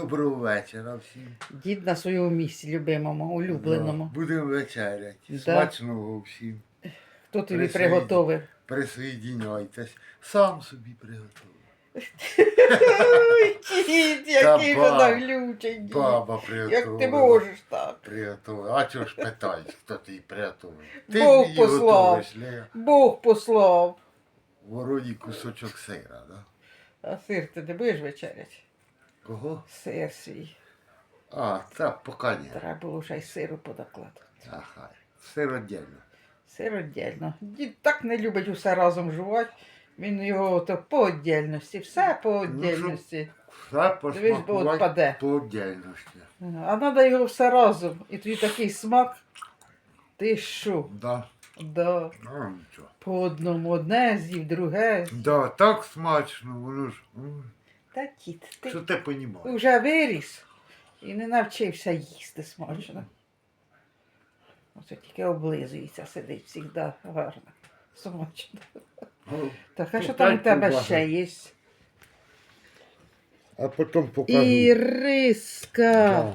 доброго вечора всім. Дід на своєму місці, любимому, улюбленому. Да, Будемо вечеряти. Да. Смачного всім. Хто тобі Присоедин- приготовив? Присоединяйтесь. Сам собі приготував. Ой, дід, який Та вона ба- глючий. дід. Баба приготувала. Як ти можеш так? Приготувала. А чого ж питають, хто ти її приготував? Ти Бог мені послав. готуєш, Лея. Бог послав. Вороні кусочок сира, да? А сир ти не будеш вечеряти? Кого? Сир свій. А, та поки ні. Треба було ще й сиру подокладати. Ага. Сир віддільно. Сир віддільно. Дід так не любить усе разом жувати. Він його то по віддільності, все по віддільності. Все Дивись, бо от посмакувати паде. по віддільності. А треба його все разом. І тоді такий смак. Ти що? Да. Да. Ну, нічого. По одному одне з'їв, друге. Да, так смачно, воно ж. м. Та тіт, ти Що ти понімаєш? вже виріс і не навчився їсти смачно. Оце тільки облизується, сидить завжди гарно. Смачно. Ну, Так, а що там у тебе ще є? А потім покажу. Іриска, Да.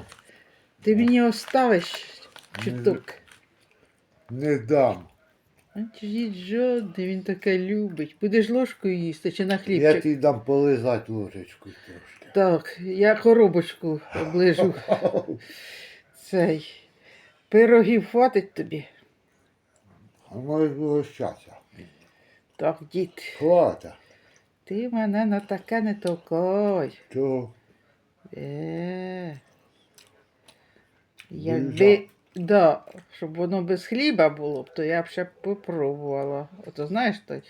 ти мені оставиш чуток. Не дам. Жодний, він таке любить. Будеш ложкою їсти чи на Я хлібчик? тобі дам полизати ложечку трошки. Так, я коробочку оближу. Цей. Пирогів хватить тобі. А може вигощатися. Так, дід, Хвата. ти мене на таке не толкай. Чого? Е. Якби, да, щоб воно без хліба було б, то я б ще попробувала. Ото знаєш той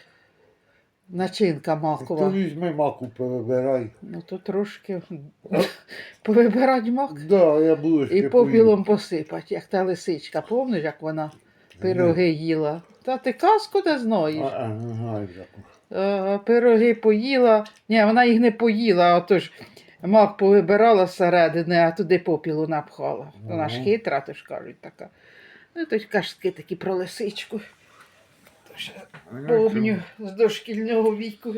начинка То макова. візьми маку повибирай. Ну то трошки повибирати мак Да, я булочки і попілом посипати, як та лисичка. Помниш, як вона пироги їла? Та ти казку не знаєш. а, не знаю. Е, Пироги поїла. Ні, вона їх не поїла, а то ж мак повибирала зсередини, а туди попілу напхала. Вона ж хитра, то ж кажуть така. Ну, то кашки такі про лисичку. То ще помню з дошкільного віку.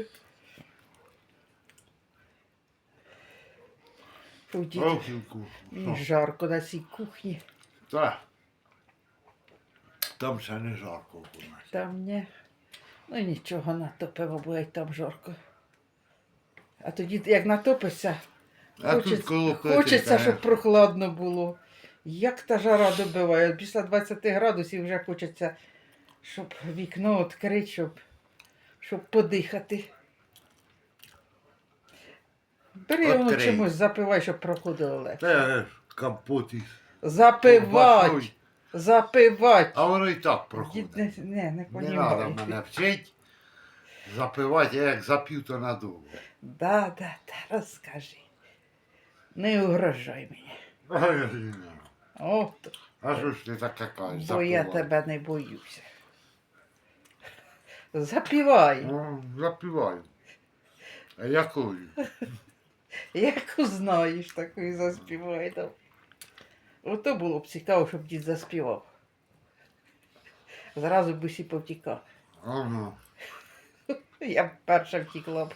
Трохи мені жарко на цій кухні. Так. Там ще не жарко у нас. Там не. Ну нічого, натопимо, бо й там жарко. А тоді, як натопиться, А тут хочеться, коло плити, хочеться, щоб прохладно було. Як та жара добиває. Після 20 градусів вже хочеться, щоб вікно відкрити, щоб, щоб подихати. Бери воно Відкрий. чимось, запивай, щоб проходило легше. Я ж компот із Запивать! ковбасою. Запивать! А воно і так проходить. не, не, не Не треба мене вчити. Запивати, я як зап'ю, то надовго. Да, да, да, розкажи. Не угрожай мені. От, А що ж ти таке кажеш? бо я тебе не боюся. Запівай, Ну, запиваю. А якою? яку знаєш, таку і заспівай. там. Ото було б цікаво, щоб дід заспівав. Зразу б усі повтікав. Ага. Я б перша втікла б.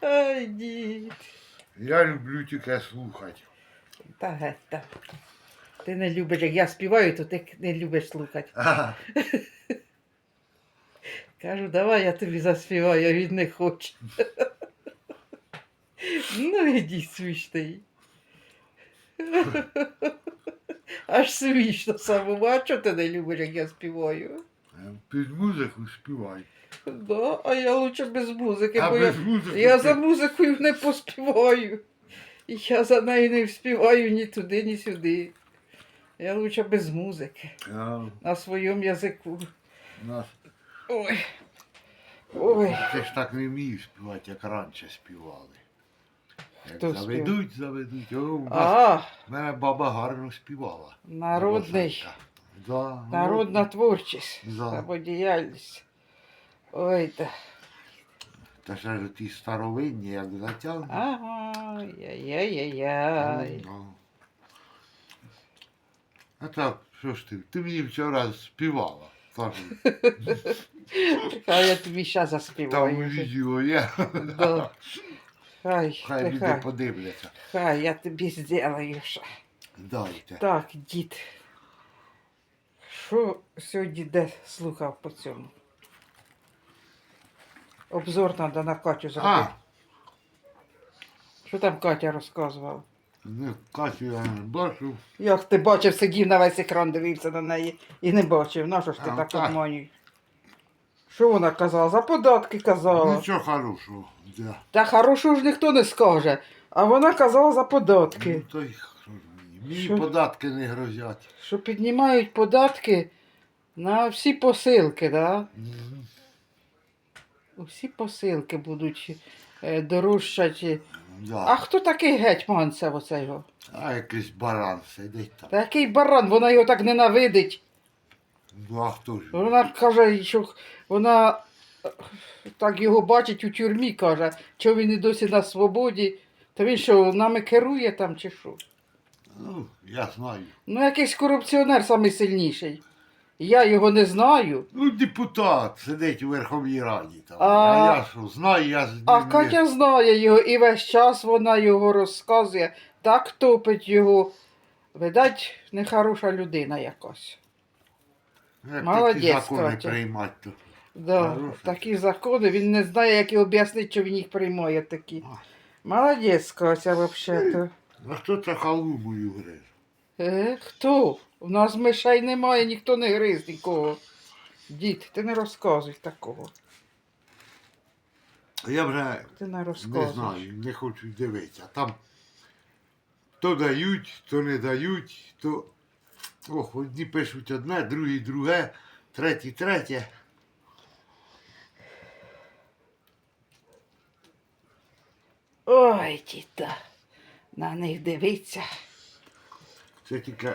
Ай, дід. Я люблю тільки слухати. Та геть. Ти не любиш, як я співаю, то ти не любиш слухати. Ага. Кажу, давай я тобі заспіваю, а він не хоче. ну, іди смішний. Аж смішно а чого ти не любиш, як я співаю? Під музику співай. Да, а я лучше без музики, А бо я, музики я за музикою не поспіваю. Я за нею не вспіваю ні туди, ні сюди. Я лучше без музики, А, на своєму язику. нас... Ой. Ой. Ти ж так не вмієш співати, як раніше співали. Як Хто заведуть, заведуть. О, у нас, А, мене баба гарно співала. народний. Бабусенька. Да, Народна творчість, Да. самодіяльність. Ой, да. Та ще ж ті старовинні, як затягнуть. Ага, яй-яй-яй-яй. Ну, А так, що ж ти? Ти мені вчора співала. Там, А я тобі ще там заспіваю. відео є. Да. Хай, Хай люди хай, подивляться. хай, я тобі зроблю. Дайте. Так, дід. Що сьогодні де слухав по цьому? Обзор треба на Катю зробити. А, Що там Катя розказувала? не, Катю я не бачив. Як ти бачив, сидів на весь екран, дивився на неї і не бачив. На що ж ти А, так так. обманюєш? Що вона казала? За податки казала. Нічого хорошого. Да. Та хорошого ж ніхто не скаже. А вона казала за податки. Ну, то й ж мені? Мені Що? податки не грозять. Що піднімають податки на всі посилки, да? Мгм. Усі посилки будуть е, дорожчати. А Да. хто такий гетьман це оцього? А якийсь баран сидить там. Та який баран, вона його так ненавидить. Ну а хто ж? Вона каже, що вона е, так його бачить у тюрмі, каже, що він і досі на свободі. Та він що, нами керує там чи що? Ну, я знаю. Ну, якийсь корупціонер найсильніший. Я його не знаю. Ну, депутат сидить у Верховній Раді там. А- А, я що, знаю, я А Катя знає його, і весь час вона його розказує, так топить його. Видать, нехороша людина якась. Як Молодець, такі закони Катя. приймати, то. Да, такі закони, він не знає, як і об'яснити, що він їх приймає такі. Молодець, Катя, взагалі-то. А хто це халу мою гриз? Е, хто? У нас мишей немає, ніхто не гриз нікого. Дід, ти не розказуй такого. Я вже Ти не не розказуй. знаю, не хочу дивитися. Там то дають, то не дають, то. Ох, одні пишуть одне, другі друге, треті третє. Ой, діда, на них дивиться. Це тільки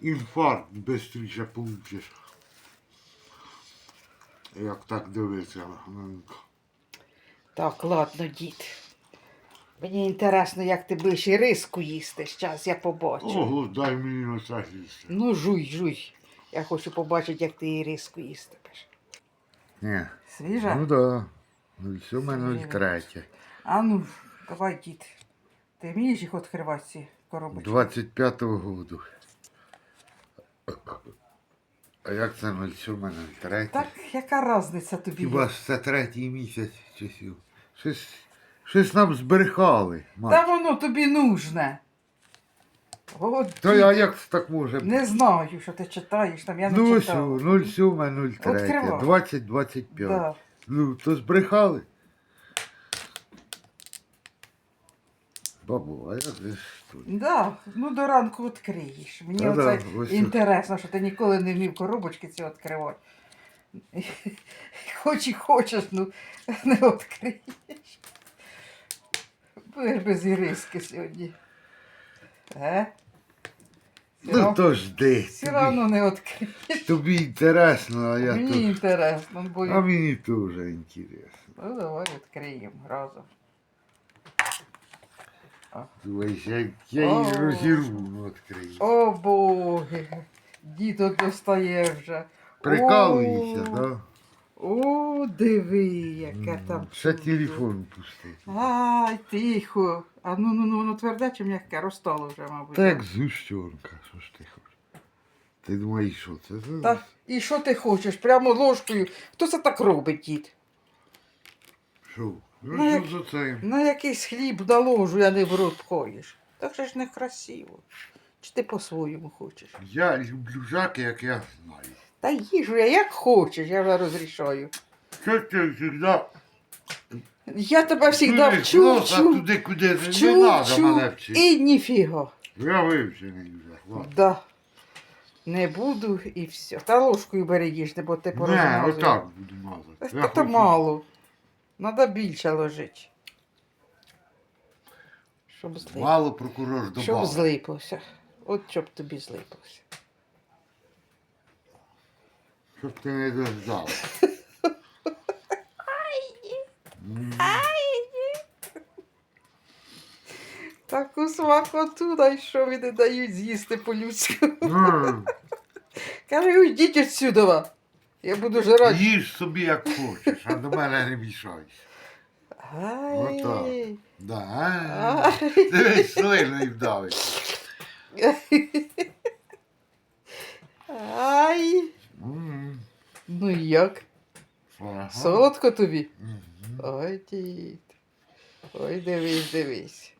інфаркт швидше получиш. Як так дивитися. Так, ладно, дід. Мені інтересно, як ти будеш і риску їсти. Щас я побачу. Ого, дай мені на це їсти. Ну, жуй, жуй. Я хочу побачити, як ти і риску їстимеш. Ні. Свіжа? Ну да. Ну, все мене третє. А ну, давай, дід. Ти вмієш їх відкривати ці коробочки? 25-го году. А як це 07 третє? Так, яка різниця тобі? Хіба ж це третій місяць часів? Щось, щось нам збрехали. Та воно тобі нужне. О, То я як це так може? бути? Не знаю, що ти читаєш, там я не Ну що, 07 03 Відкривай. 20 25. Да. Ну, то збрехали. Бабу, а як же тут? Да, ну до ранку відкриєш. Мені Та оце да, ось інтересно, що ти ніколи не вмів коробочки ці відкривати. Хоч і хочеш, ну не відкриєш. Будеш без іриски сьогодні. Е? Ну то жди. Все Тобі, одно не відкриєш. тобі інтересно, а я Мені тут. інтересно, бо А мені теж інтересно. ну давай відкриємо разом. Дивись, я, її розірву відкрию. О боги, дідо достає вже. Прикалуєшся, да? О, диви, яке там. Ще телефон пустити. Ай, тихо. А ну ну ну воно тверде чи м'яке? Розтало вже, мабуть. Так згущенка, що ж ти хочеш? Ти думаєш, що це? за- Та, і що ти хочеш? Прямо ложкою. Хто це так робить, дід? Що? Ну, Ну, як- за це? На якийсь хліб на ложу, а не в рот входиш. Так же ж не красиво. Чи ти по-своєму хочеш? Я люблю жаки, як я знаю. Та їжу я як хочеш, я вже розрішаю. Що ти завжди Я тебе завжди вчу, вчу, туди, куди не вчу, мене вчу, вчити. і ніфіга. Я вивчений вже. ладно. Да. Не буду і все. Та ложкою бери їжте, бо ти Не, отак буду мазати. Я Та мало. Надо більше ложити. Щоб злип... Мало прокурор Щоб добавив. злипався. От щоб тобі злипався. Щоб ти не дождав. М. Таку смакоту знайшов і не дають з'їсти по-людськи. М. Каже, уйдіть отсюда. Я буду жрати. Їж собі як хочеш, а до мене не мішайся. Ай. Да. Ай. Дивись, сильно і вдавить. Ай. М, Ну як? ага. Солодко тобі? Мгм. Ой, дід. Ой, дивись, дивись.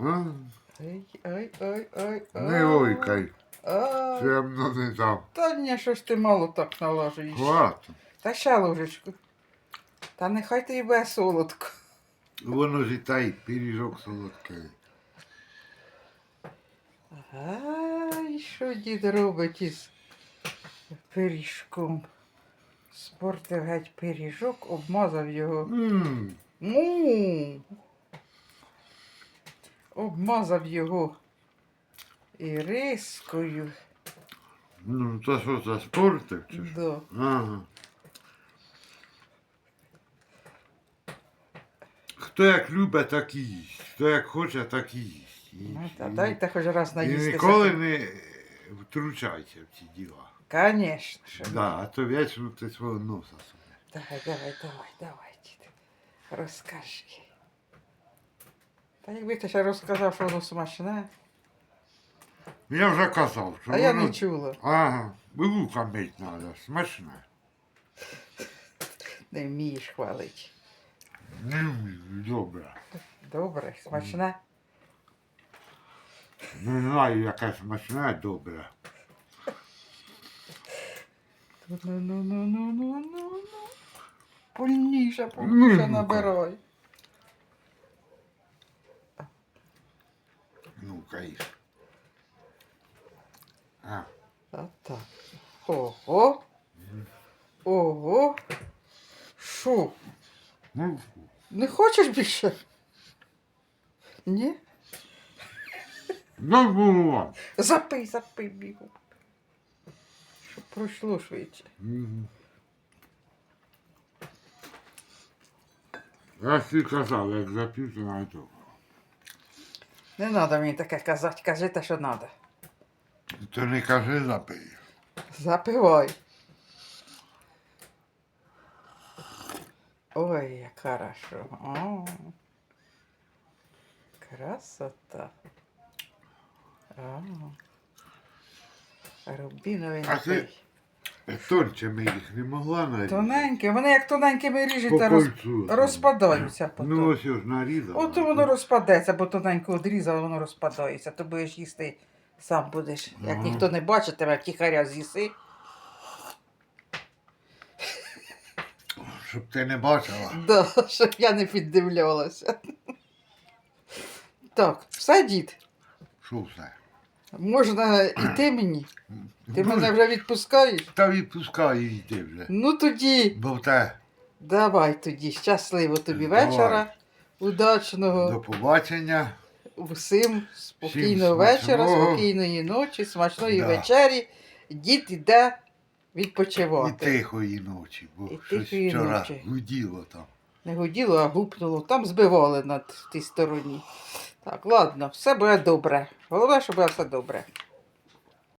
М, Ой, ой, ой, ой, ой. Не ойкай, Ой. темно не там. Та ні, що ж ти мало так налажуєш. Хватить. Та ще ложечку. Та нехай тобі буде солодко. Воно ж і та й пиріжок солодкий. Ай, що дід робить із пиріжком? Спортив геть пиріжок, обмазав його. М, Ну, обмазав його і рискою. Ну, то що за спортив чи що? Да. Ага. Хто як любить, так і їсть. Хто як хоче, так і їсть. І, Ну, та і- дайте хоч раз і наїстися. ніколи не втручайся в ці діла. Конечно. що ні. Да, а то вічно ти свого носа суне. Давай, давай, давай, давай, дід. Розкажи. Та якби ти ще розказав, що воно смачне, Я вже казав, що а я воно... не чула. Ага, вуха мить треба, смачне. Не вмієш хвалити. Не вмію, добре. Добре, смачне. Не знаю, яке смачне, добре. Ну-ну-ну-ну-ну-ну. Польніше, польніше Мамка. набирай. Ну, каїш. А, так. Ого. Ого. Ну, Не хочеш більше? Ні? ну, було. Запий, запий бігом. Щоб пройшло швидше. Я ж ти казав, як запів, то навіть. Не треба мені таке казати, кажи те, що треба. То не кажи запий. Запивай. Ой, як хорошо. О. Красота. О. Рубіновий А ти- напій. Їх не могла нарізати. Тоненькі, вони як тоненькими По роз... кольцу. розпадаються потім. Ну, ось ж нарізала. От воно розпадеться, бо тоненько одрізало, воно розпадається. То будеш їсти сам будеш. Як Ага. ніхто не бачить тебе, тихаря з'їси. Щоб ти не бачила. Да, щоб я не піддивлялася. Так, все, дід, Що все? можна йти мені. Ти Ну, мене вже відпускаєш? Та відпускай і йди вже. Ну тоді, Бо в те давай тоді. Щасливо тобі Давай. вечора. Удачного. до побачення. Всім спокійного Всім вечора, смачного. спокійної ночі, смачної Да. вечері. Дід іде І відпочивати. тихої ночі, бо І щось тихої вчора ночі. гуділо там. Не гуділо, а гупнуло. Там збивали на тій стороні. Так, ладно, все буде добре. Головне, щоб було все добре.